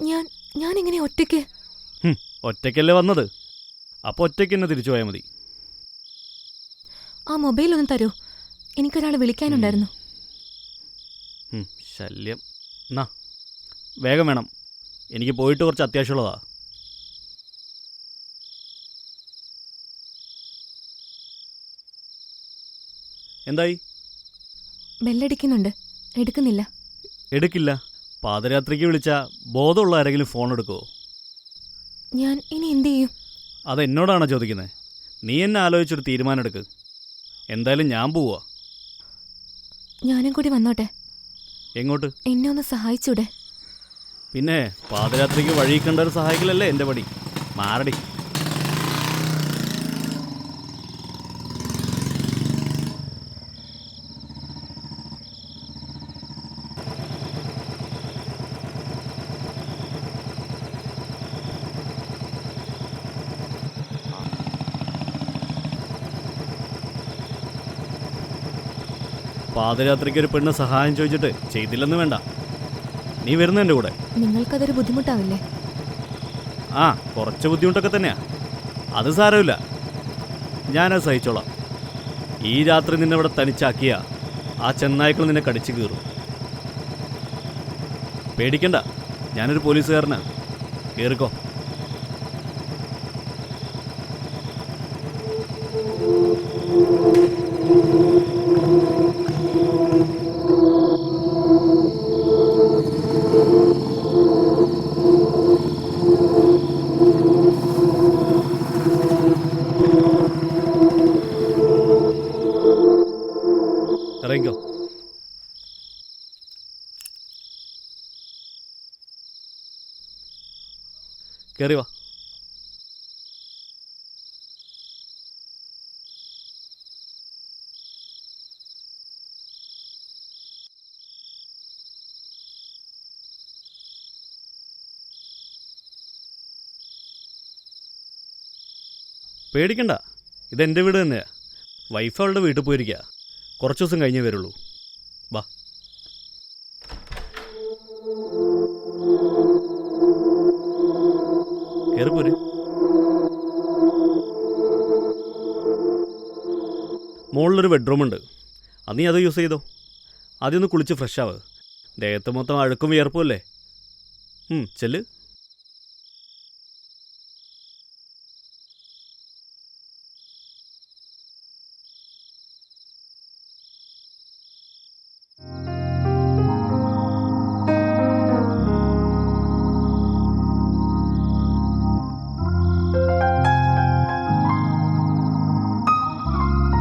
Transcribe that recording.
ഞാൻ ഞാൻ എങ്ങനെ ഒറ്റയ്ക്ക് ഒറ്റയ്ക്കല്ലേ വന്നത്. അപ്പോൾ ഒറ്റയ്ക്ക് എന്നെ തിരിച്ചു പോയാൽ മതി. ആ മൊബൈൽ ഒന്ന് തരൂ. എനിക്കൊരാളെ വിളിക്കാനുണ്ടായിരുന്നു. ശല്യം. എന്നാ വേഗം വേണം. എനിക്ക് പോയിട്ട് കുറച്ച് അത്യാവശ്യമുള്ളതാ. എന്തായി? ബെല്ലടിക്കുന്നുണ്ട്. എടുക്കുന്നില്ല. എടുക്കില്ല. പാതിരാത്രിക്ക് വിളിച്ച ബോധമുള്ള ആരെങ്കിലും ഫോൺ എടുക്കുമോ ഞാൻ ഇനി എന്ത് ചെയ്യും? അത് എന്നോടാണോ ചോദിക്കുന്നത് നീ എന്നെ ആലോചിച്ചൊരു തീരുമാനം എടുക്ക് എന്തായാലും ഞാൻ പോവാ. ഞാനും കൂടി വന്നോട്ടെ. എങ്ങോട്ട്? എന്നെ ഒന്ന് സഹായിച്ചൂടെ? പിന്നെ പാതിരാത്രിക്ക് വഴി കണ്ടവർ സഹായിക്കലല്ലേ എന്റെ പടി? മാറടി. പാതിരാത്രിക്ക് ഒരു പെണ്ണ് സഹായം ചോദിച്ചിട്ട് ചെയ്തില്ലെന്ന് വേണ്ട. നീ വരുന്ന എന്റെ കൂടെ. നിങ്ങൾക്കതൊരു ബുദ്ധിമുട്ടാവില്ലേ? ആ കുറച്ച് ബുദ്ധിമുട്ടൊക്കെ തന്നെയാ. അത് സാരമില്ല. ഞാനത് സഹിച്ചോളാം. ഈ രാത്രി നിന്നെ ഇവിടെ തനിച്ചാക്കിയ ആ ചെന്നായ്ക്കൾ നിന്നെ കടിച്ചു കീറും. പേടിക്കണ്ട. ഞാനൊരു പോലീസുകാരനാ. കയറിക്കോ ഇറങ്ങിക്കോ കയറി വാ. പേടിക്കണ്ട. ഇതെന്റെ വീട് തന്നെയാ. വൈഫ് അവളുടെ വീട്ടിൽ പോയിരിക്കുക കുറച്ച് ദിവസം കഴിഞ്ഞേ വരുള്ളൂ. വാ. കയറിപ്പോര് മുകളിലൊരു ബെഡ്റൂം ഉണ്ട് അത് നീ അത് യൂസ് ചെയ്തോ? ആദ്യം ഒന്ന് കുളിച്ച് ഫ്രഷ് ആവ്. ദേഹത്ത് മൊത്തം അഴുക്കും വിയർപ്പും അല്ലേ? ചെല്ല്.